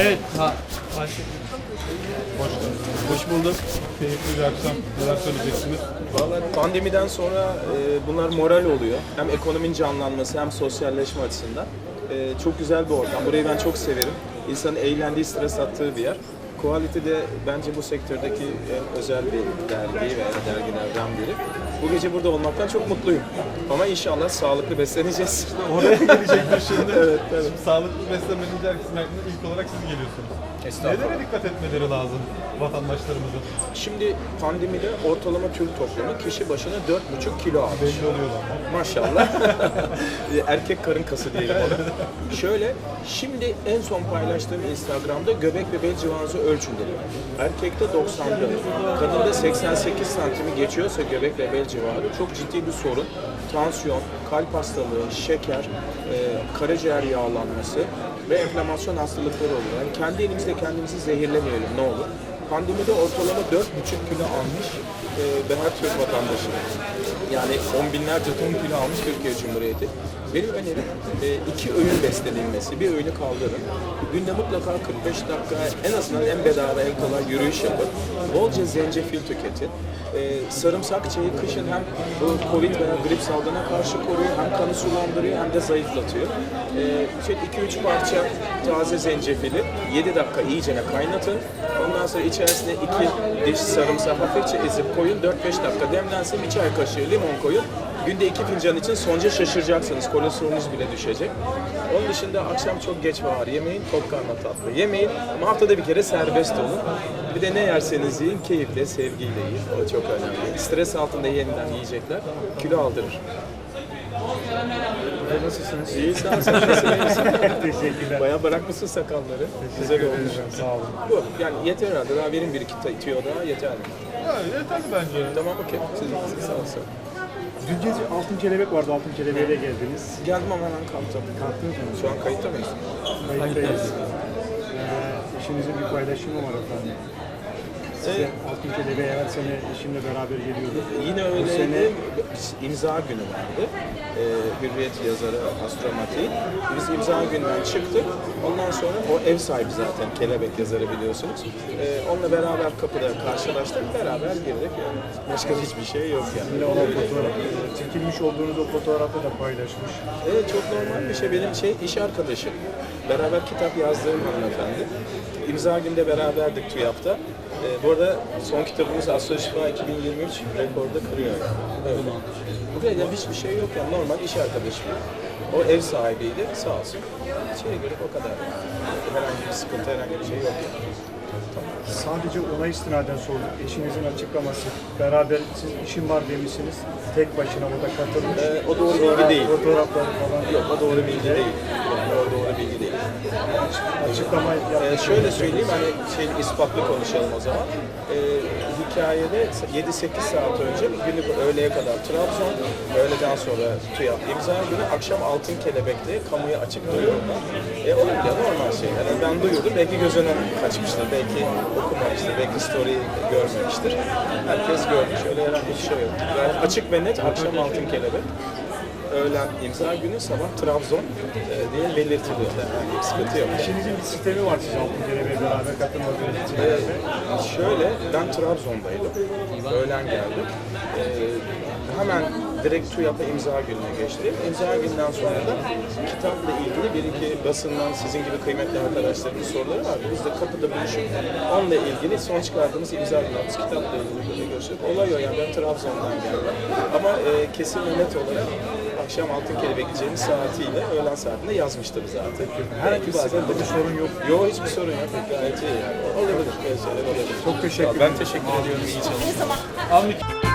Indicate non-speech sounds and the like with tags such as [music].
Evet. Ha. Başka. Hoş bulduk. Keyifli bir akşam. Neler söyleyeceksiniz? Vallahi pandemiden sonra e, bunlar moral oluyor. Hem ekonominin canlanması hem sosyalleşme açısından. E, çok güzel bir ortam. Burayı ben çok severim. İnsanın eğlendiği, stres attığı bir yer. Quality de bence bu sektördeki en özel bir dergi veya dergilerden biri. Bu gece burada olmaktan çok mutluyum. Ama inşallah sağlıklı besleneceğiz. [laughs] Oraya gelecektir şimdi. [laughs] Evet, evet. Şimdi sağlıklı beslenmenin aklına ilk olarak siz geliyorsunuz. Estağfurullah. Nelere dikkat etmeleri lazım vatandaşlarımızın? Şimdi pandemide ortalama Türk toplumu kişi başına 4,5 kilo almış. Belli oluyorlar. Maşallah. [laughs] Erkek karın kası diyelim ona. Şöyle, şimdi en son paylaştığım Instagram'da göbek ve bel civarınızı ölçün dedim. Erkekte 94, kadında 88 santimi geçiyorsa göbek ve bel civarı çok ciddi bir sorun. Tansiyon, kalp hastalığı, şeker, e, karaciğer yağlanması ve enflamasyon hastalıkları oluyor. Yani kendi elimizle kendimizi zehirlemeyelim ne olur. Pandemide ortalama 4,5 kilo almış e, ve her Türk vatandaşı. Yani on binlerce ton kilo almış Türkiye Cumhuriyeti. Benim önerim e, iki öğün beslenilmesi, bir öğünü kaldırın. Günde mutlaka 45 dakika en azından en bedava en kolay yürüyüş yapın. Bolca zencefil tüketin. E, sarımsak çayı kışın hem bu Covid veya grip salgına karşı koruyor, hem kanı sulandırıyor hem de zayıflatıyor. E, şöyle 2-3 parça taze zencefili 7 dakika iyicene kaynatın. Ondan sonra içerisine 2 diş sarımsak hafifçe ezip koyun. 4-5 dakika demlensin. Bir çay kaşığı limon koyun. Günde iki fincan için sonuca şaşıracaksınız. Kolesterolünüz bile düşecek. Onun dışında akşam çok geç var yemeyin, tok karnına tatlı yemeyin. Ama haftada bir kere serbest olun. Bir de ne yerseniz yiyin, keyifle, sevgiyle yiyin. O çok önemli. Stres altında yeniden yiyecekler kilo aldırır. Nasılsınız? İyi sağ ol, sen nasılsın, [laughs] iyi misin? Teşekkürler. Bayağı bırakmışsın sakalları. Güzel olmuş. Sağ olun. Bu yani yeter herhalde. Daha verin bir iki tüyo daha yeter. Ya, yeterli bence. Tamam okey. Siz, siz sağ olsun. Dün gece Altın Kelebek vardı. Altın Kelebek'e de geldiniz. Geldim ama hemen kalktım. Kalktınız mı? Şu an kayıtta mıyız? Kayıttayız. Ee, eşinizin bir paylaşımı var efendim. Size Evet. Altın Kelebek'e her sene eşimle beraber geliyorduk. Yine Bu öyleydi. sene İmza günü vardı. Ee, Hürriyet yazarı Astromatik. Biz imza gününden çıktık. Ondan sonra o ev sahibi zaten Kelebek yazarı biliyorsunuz. Ee, onunla beraber kapıda karşılaştık. Beraber girdik. Yani başka hiçbir şey yok yani. yine o fotoğraf, çekilmiş olduğunuz o fotoğrafı da paylaşmış. Evet çok normal bir şey. Benim şey iş arkadaşım. Beraber kitap yazdığım hanımefendi. İmza günde beraberdik TÜYAP'ta. Ee, bu arada son kitabımız Aslı Şifa 2023 rekorda kırıyor. Evet. Bu kadar yani hiçbir şey yok yani normal iş arkadaşım. O ev sahibiydi sağ olsun. Şeye göre o kadar. Herhangi bir sıkıntı, herhangi bir şey yok. Sadece ona istinaden sorduk. Eşinizin açıklaması. Beraber siz işim var demişsiniz. Tek başına orada katılmış. Ee, o doğru bilgi değil. Fotoğrafları falan. Yok o doğru bilgi değil. O doğru bilgi değil. Açıklama Ee, şöyle söyleyeyim hani şey ispatlı konuşalım o zaman. Ee, hikayede 7-8 saat önce günlük öğleye kadar Trabzon, öğleden sonra TÜYAP imza günü, akşam Altın Kelebek'te kamuya açık duyurulma. E, olabilir normal şeyler. Yani ben duyurdum belki göz önüne kaçmıştır, belki okumamıştır, belki story görmemiştir. Herkes görmüş, öyle herhangi bir şey yok. Yani açık ve net akşam Altın Kelebek. Öğlen imza günü, sabah Trabzon e, diye belirtiliyor. Bir sıkıntı yok. Eşinizin bir sistemi var siz Altın Kelebek'e beraber katılmadığınız için. Ee, şöyle, ben Trabzon'daydım. Öğlen geldim. Ee, hemen direkt TÜYAP'a imza gününe geçti. İmza günden sonra da kitapla ilgili bir iki basından sizin gibi kıymetli arkadaşlarımın soruları vardı. Biz de kapıda buluşup onunla ilgili son çıkardığımız imza günümüz kitapla ilgili böyle görüştük. Olay o yani ben Trabzon'dan geldim. Ama e, kesin ve net olarak akşam Altın Kelebek gideceğimiz saatiyle öğlen saatinde yazmıştım zaten. Herhangi bir Bazen sıkıntı, bir sorun yok. Yok hiçbir sorun yok. Gayet iyi yani. Olabilir. Böyle şeyler olabilir. Çok teşekkür Ben teşekkür ediyorum. İyi çalışmalar.